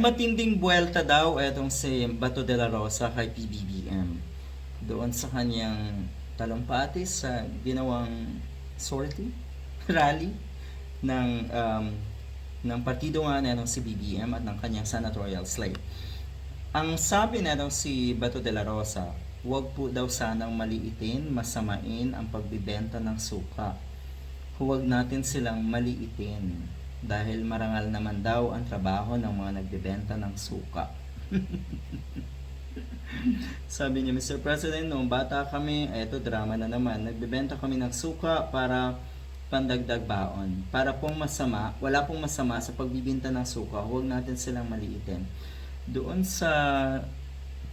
Matinding buwelta daw etong si Bato de la Rosa kay PBBM. Doon sa kanyang talumpati sa ginawang sortie, rally ng um, ng partido nga na si BBM at ng kanyang senatorial slate. Ang sabi na si Bato de la Rosa, huwag po daw sanang maliitin, masamain ang pagbibenta ng suka. Huwag natin silang maliitin dahil marangal naman daw ang trabaho ng mga nagbebenta ng suka. Sabi niya, Mr. President, noong bata kami, eto drama na naman, nagbebenta kami ng suka para pandagdag baon. Para pong masama, wala pong masama sa pagbibinta ng suka, huwag natin silang maliitin. Doon sa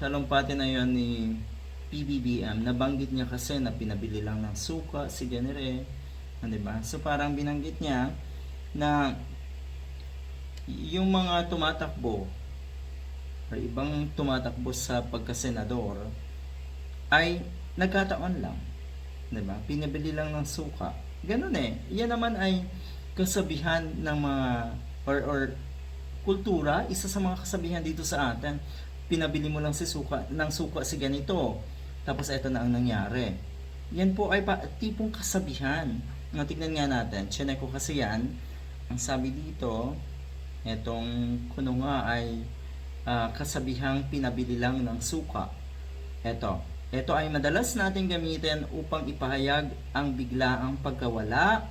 talumpati na yon ni PBBM, nabanggit niya kasi na pinabili lang ng suka si Ganere, di ba? So parang binanggit niya na yung mga tumatakbo or ibang tumatakbo sa pagkasenador ay nagkataon lang. 'Di ba? Pinabili lang ng suka. Ganun eh. Yan naman ay kasabihan ng mga or or kultura, isa sa mga kasabihan dito sa atin. Pinabili mo lang si suka, ng suka si ganito. Tapos ito na ang nangyari. Yan po ay pa, tipong kasabihan. Nga tignan nga natin. Chinek ko kasi yan. Ang sabi dito, etong kuno nga ay ah, kasabihang pinabili lang ng suka. Ito. Ito ay madalas natin gamitin upang ipahayag ang biglaang pagkawala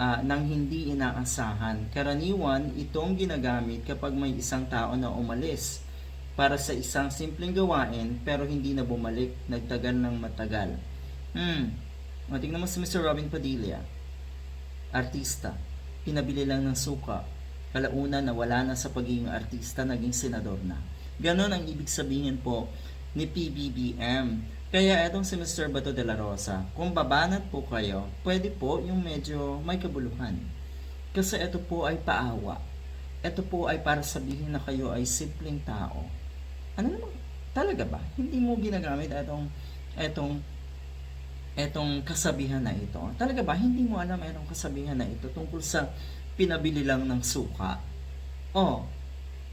ah, ng hindi inaasahan. Karaniwan, itong ginagamit kapag may isang tao na umalis para sa isang simpleng gawain pero hindi na bumalik, nagtagal ng matagal. Hmm. O, tingnan mo si Mr. Robin Padilla. Artista. Pinabili lang ng suka. Kalauna na wala na sa pagiging artista, naging senador na. Ganon ang ibig sabihin po ni PBBM. Kaya etong si Mr. Bato de la Rosa, kung babanat po kayo, pwede po yung medyo may kabuluhan. Kasi ito po ay paawa. Ito po ay para sabihin na kayo ay simpleng tao. Ano naman? Talaga ba? Hindi mo ginagamit itong etong etong kasabihan na ito. Talaga ba? Hindi mo alam itong kasabihan na ito tungkol sa pinabili lang ng suka. Oh,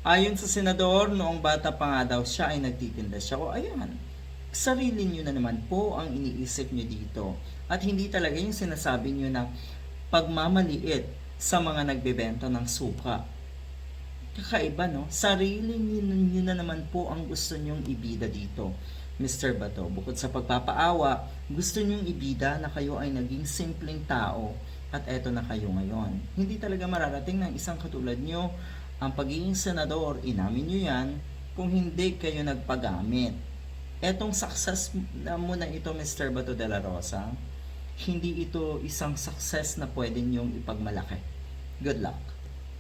ayon sa senador, noong bata pa nga daw siya ay nagtitinda siya. O ayan, sarili nyo na naman po ang iniisip nyo dito. At hindi talaga yung sinasabi nyo na pagmamaliit sa mga nagbebenta ng suka. Kakaiba, no? Sarili nyo na naman po ang gusto nyong ibida dito. Mr. Bato, bukod sa pagpapaawa, gusto nyong ibida na kayo ay naging simpleng tao at eto na kayo ngayon. Hindi talaga mararating ng isang katulad nyo ang pagiging senador, inamin nyo yan, kung hindi kayo nagpagamit. Etong success na mo na ito, Mr. Bato de la Rosa, hindi ito isang success na pwede nyong ipagmalaki. Good luck.